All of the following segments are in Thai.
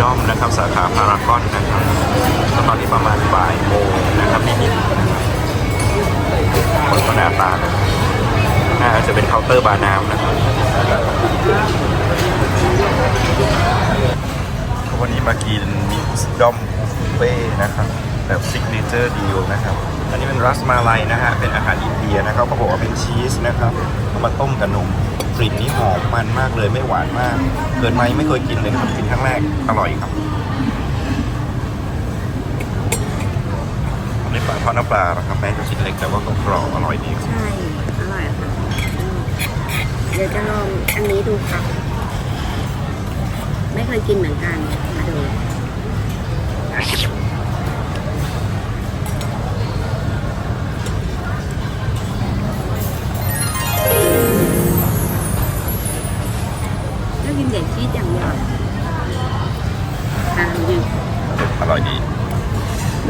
ด้อมนะครับสาขาพารากอนนะครับก็ตอนนี้ประมาณบ่ายโมงนะครับนิดๆครับคนก็หนาตานะน่าจะเป็นเคาน์เตอร์บาร์น้ำนะครับวันนี้มากินมิกซ์ดอมบุฟเฟ่นะครับแบบซิกเนเจอร์ดีลนะครับ อันนี้เป็นรัสมาลัยนะฮะ เป็นอาหารอินเดียนะครับเขาบอกว่าเป็นชีสนะครับเอามาต้มกับนม กลิ่นนี้หอมมันมากเลยไม่หวานมาก เกินไหมไม่เคยกินเลยครับกินครั้งแรกอร่อยครับอันนี้ปลาทอดน้ำปลานะครับแม้จะชิ้นเล็กแต่ว่าก็กรอบอร่อยดีครับใช่ อร่อยค่ะอืมเดี๋ยวจะลองอันนี้ดูค่ะ ไม่เคยกินเหมือนกันมาดู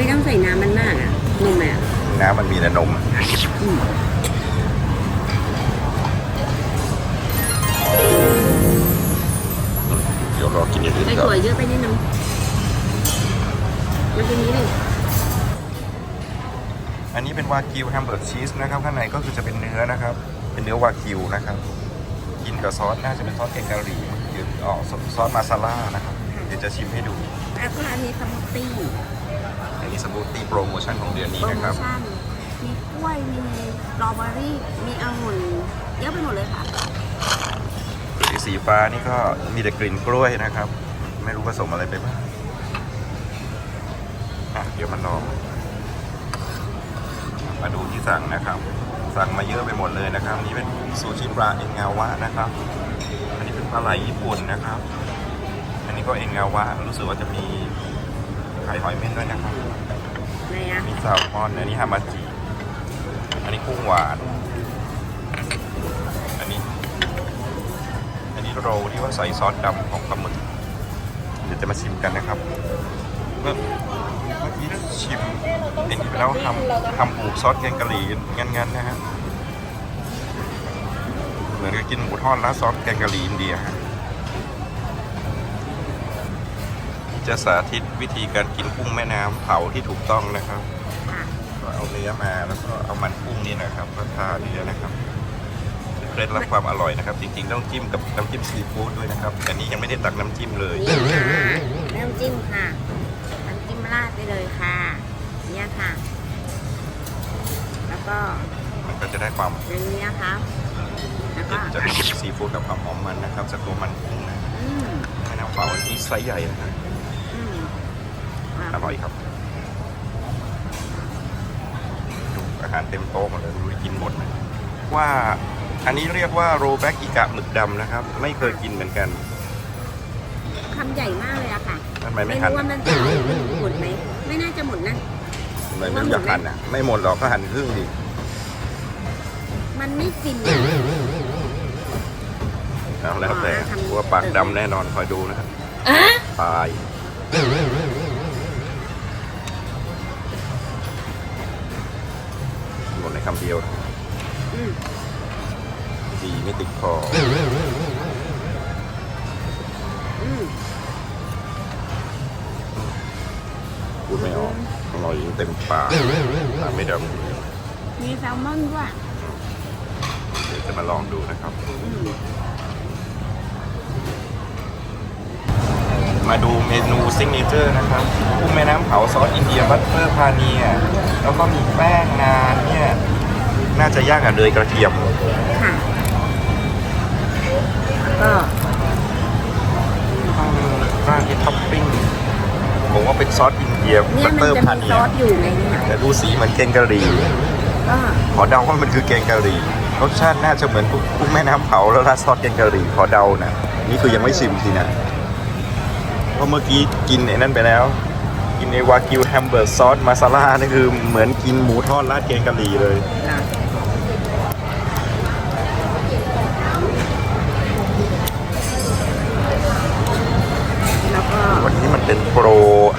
ต้องใส่น้ำมันมากอะนุ่มอะน้ำมันมีแต่นมอืมเดี๋ยวรอกินอย่างอื่นไปก่สอวยนเยอะไปนิดนึงมากินนี้ดิอันนี้เป็นวากิวแฮมเบอร์กชีสนะครับข้างในก็คือจะเป็นเนื้อนะครับ เป็นเนื้อวากิวนะครับ กินกับซอสน่าจะเป็นซอสแกงกะหรี่หรือออกซอสมาซาล่านะครับ เดี๋ยวจะชิมให้ดูแล้วก็อันนี้สมูทตี้อันนี้ สมูทตี้โปรโมชั่นของเดือนนี้โปรนะครับ ชั่น มีกล้วย มีสตรอเบอรี่ มีองุ่น เยอะไปหมดเลยค่ะ สีสีฟ้านี่ก็มีแต่กลิ่นกล้วยนะครับ ไม่รู้ผสมอะไรไปบ้างอะเดี๋ยวมันลอง มาดูที่สั่งนะครับ สั่งมาเยอะไปหมดเลยนะครับ นี่เป็นซูชิปลาเอ็นงาวะนะครับ อันนี้เป็นปลาไหลญี่ปุ่นนะครับ อันนี้ก็เอ็นงาวะรู้สึกว่าจะมีไข่หอยเม่นด้วยนะครับ นอะมีแซลมอน อันนี้ฮามาจิ อันนี้กุ้งหวาน อันนี้ อันนี้โรที่ว่าใส่ซอสดำของปลาหมึก เดี๋ยวจะมาชิมกันนะครับเมื่อเมื่อกี้ชิมเอ็นไปแล้วทำทำหมูซอสแกงกะหรี่งั้นๆนะฮะ เหมือนกับกินหมูทอดแล้วซอสแกงกะหรี่อินเดียฮะจะสาธิตวิธีการกินกุ้งแม่น้ำเผาที่ถูกต้องนะครับ ก็เอาเนื้อมาแล้วก็เอามันกุ้งนี่นะครับก็ทาเนื้อนะครับเคล็ดลับความอร่อยนะครับ จริงๆ ต้องจิ้มกับน้ำจิ้มซีฟู้ดด้วยนะครับแต่นี้ยังไม่ได้ตักน้ำจิ้มเลยนี่ค่ะน้ำจิ้มค่ะน้ำจิ้มราดไปเลยค่ะ เนี่ยค่ะ แล้วก็มันก็จะได้ความอย่างนี้นะคะแล้วก็จะน้ำจิ้มซีฟู้ดกับความหอมมันนะครับจากตัวมันกุ้งนะอืมแม่น้ำเปล่าอันนี้ไซส์ใหญ่นะฮะอืมอร่อยครับ อาหารเต็มโต๊ะหมดเลยดูกินหมดนะว่าอันนี้เรียกว่าโรแบกอิกะหมึกดำนะครับ ไม่เคยกินเหมือนกันคำใหญ่มากเลยอะค่ะทำไมไม่ไม่หั่นรู้ว่าอะมันจะหมดไหมไม่น่าจะหมดนะทำไมไม่อยากหั่นอะไม่หมดหรอกก็หั่นครึ่งดิมันไม่ฟินเอาแล้วแต่อ๋อทำกลัวปากดำแน่นอนคอยดูนะครับอะตาย คำเดียวนะอืมดีไม่ติดคออืมพูดไม่ออกอร่อยเต็มปากปากไม่ดำมีแซลมอนด้วยเดี๋ยวจะมาลองดูนะครับอืมมาดูเมนูซิงเนเจอร์นะครับกุ้งแม่น้ำเผาซอสอินเดียบัตเตอร์พาเนียแล้วก็มีแป้งนานเนี่ย น่าจะย่างกับเนยกระเทียม ค่ะแล้วก็ราดที่ท็อปปิ้งผมว่าเป็นซอสอินเดียเนี่บัยตมัเตอร์นจะพามีเนีซยอสอยู่ในนี้ค่ะแต่ดูสีเหมือนแกงกะหรี่ก็ขอเดาว่ามันคือแกงกะหรี่รสชาติน่าจะเหมือนกุ้งแม่น้ำเผาแล้วราดซอสแกงกะหรี่ขอเดานะนี่คือยังไม่ชิมทีนะเพราะเมื่อกี้กินไอ้นั่นไปแล้ว กินไอ้วากิวแฮมเบอร์กซอสมาซาล่านี่คือเหมือนกินหมูทอดราดแกงกะหรี่เลยค่ะ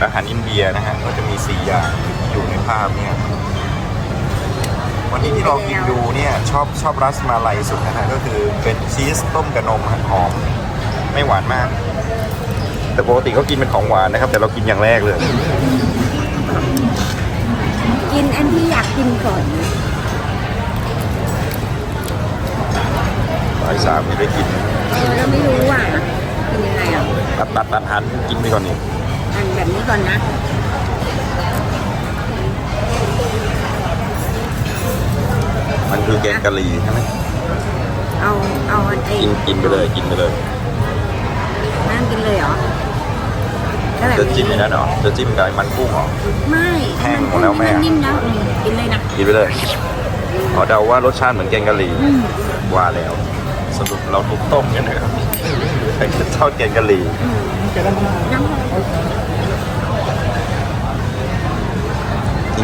อาหารอินเดียนะฮะก็จะมี4อย่างอยู่ในภาพเนี่ยวันนี้ที่เรากินดูเนี่ยชอบชอบรัสมาลัยสุดนะฮะก็คือเป็นชีสต้มกับนมฮะหอมไม่หวานมากแแต่ปกติเขากินเป็นของหวานนะครับ แต่เรากินอย่างแรกเลย กินอันที่อยากกินก่อนบ่ายสามนี่ได้กินเออเราไม่รู้อะกินยังไงอะตัดตัดตัดหันกินไปก่อนนี่ อันแบบนี้ก่อนนะมันคือแกงกะหรี่ใช่ไหมเอาเอาอันไอ้กินกินไปเลยกินไปเลยนั่นกินเลยเหรอแล้วแบบจะจิ้มในนั้นเหรอจะจิ้มกับไอ้มันกุ้งเหรอไม่แห้งหมดแล้วแม่นนิ่มแล้วอืมกินเลยนะกินไปเลยขอเดาว่ารสชาติเหมือนแกงกะหรี่อืมว่าแล้ว สรุปเราถูกต้มกันนะครับใครจะทอดแกงกะหรี่อืมน้ำ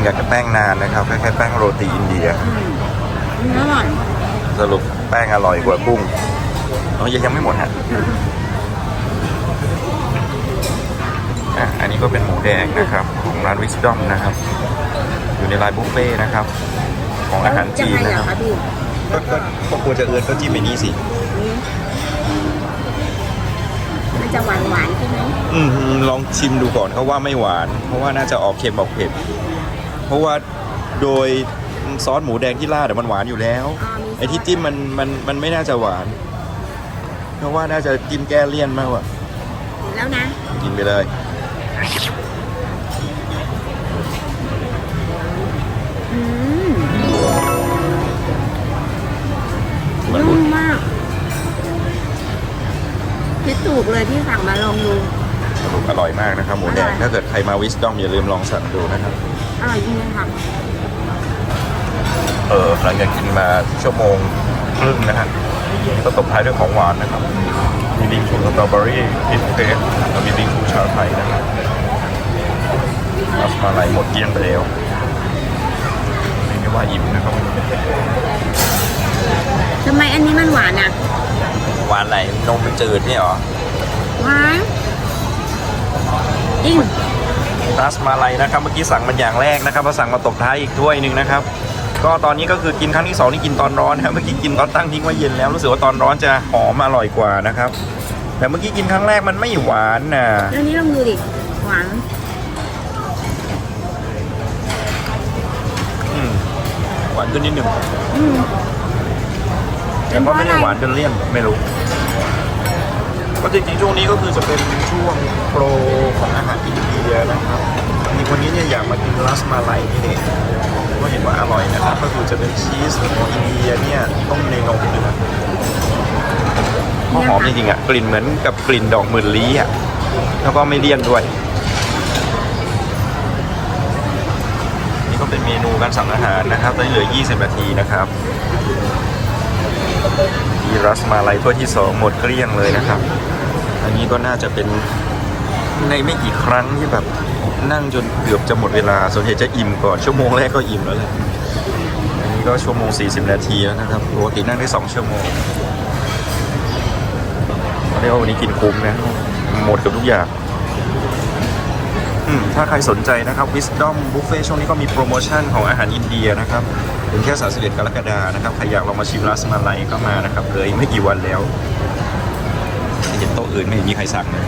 กินกับแป้งนานนะครับคล้ายๆแป้งโรตีอินเดีย อืมอืมอร่อยสรุปแป้งอร่อยกว่ากุ้งอ๋อยังยังไม่หมดฮะอะอันนี้ก็เป็นหมูแดงนะครับ ของร้านวิสดอมนะครับ อยู่ในร้านบุฟเฟ่ต์นะครับ ของอาหารจีนจะไงนะเหครอรับคะพี่ก็ก็ก็ควรจะเอือนก็จิ้มไปนี้สิอืมมันจะหวานหวานๆใช่ไหมอืมลองชิมดูก่อนเขาว่าไม่หวาน เพราะว่าน่าจะออกเค็มออกเผ็ด เพราะว่าโดยซอสหมูแดงที่ราดอะมันหวานอยู่แล้วอ่ามีไอ้ที่จิ้มมันมันมันไม่น่าจะหวาน เพราะว่าน่าจะจิ้มแก้เลี่ยนมากกว่าแล้วนะ กินไปเลยอืมมันนุ่มมากคิดถูกเลยที่สั่งมาลองดู อร่อยมากนะครับ หมูแดง ถ้าเกิดใครมาวิสตอมอย่าลืมลองสั่งดูนะครับ อร่อยจริงๆค่ะ เออหลังจากกินมาชั่วโมงครึ่งนะฮะก็ตบท้ายด้วยของหวานนะครับ มีบิงชูสตรอเบอรี่พิสเฟสแล้วมีบิงชูชาไทยนะครับรัสมาลัยหมดเกลี้ยงไปแล้วเรียกได้ว่าอิ่มนะครับทำไมอันนี้มันหวานอะ หวานไหนนมมันจืดเนี่ยเหรอ หวานจริง รัสมาลัยนะครับเมื่อกี้สั่งมันอย่างแรกนะครับพอสั่งมาตบท้ายอีกถ้วยหนึ่งนะครับก็ตอนนี้ก็คือกินครั้งที่สองนี่กินตอนร้อนนะครับเมื่อกี้กินตอนตั้งทิ้งไว้เย็นแล้วรู้สึกว่าตอนร้อนจะหอมอร่อยกว่านะครับ แต่เมื่อกี้กินครั้งแรกมันไม่หวานนะแล้วนี้ลองดูดิหวานอืมหวานขึ้นนิดหนึ่งอืมแต่ก็ไม่ได้หวานจนเลี่ยนไม่รู้ ก็จริงๆช่วงนี้ก็คือจะเป็นช่วงโปรของอาหารอินเดียนะครับมีคนนี้เนี่ยอยากมากินรัสมาลัยนี่เองก็เห็นว่าอร่อยนะครับก็คือจะเป็นชีสของอินเดียเนี่ยต้มในนมเดือดหอมจริงๆอะกลิ่นเหมือนกับกลิ่นดอกหมื่นลี้อะแล้วก็ไม่เลี่ยนด้วย นี่ก็เป็นเมนูการสั่งอาหารนะครับตอนนี้เหลือ 20 นาทีนะครับมีรัสมาลัยถ้วยที่ 2 หมดเกลี้ยงเลยนะครับ อันนี้ก็น่าจะเป็นในไม่กี่ครั้งที่แบบนั่งจนเกือบจะหมดเวลา ส่วนใหญ่จะอิ่มก่อนชั่วโมงแรกก็อิ่มแล้วแหละอันนี้ก็ชั่วโมง 40 นาทีแล้วนะครับปกตินั่งได้ 2 ชั่วโมงเรียกว่าวันนี้กินคุ้มนะ หมดกับทุกอย่างถ้าใครสนใจนะครับ Wisdom Buffet ช่วงนี้ก็มีโปรโมชั่นของอาหารอินเดียนะครับ ถึงแค่31กรกฎานะครับ ใครอยากลองมาชิมรัสมาลัยก็มานะครับ เลยไม่กี่วันแล้ว อื่นไม่เห็นมีใครสั่งเลย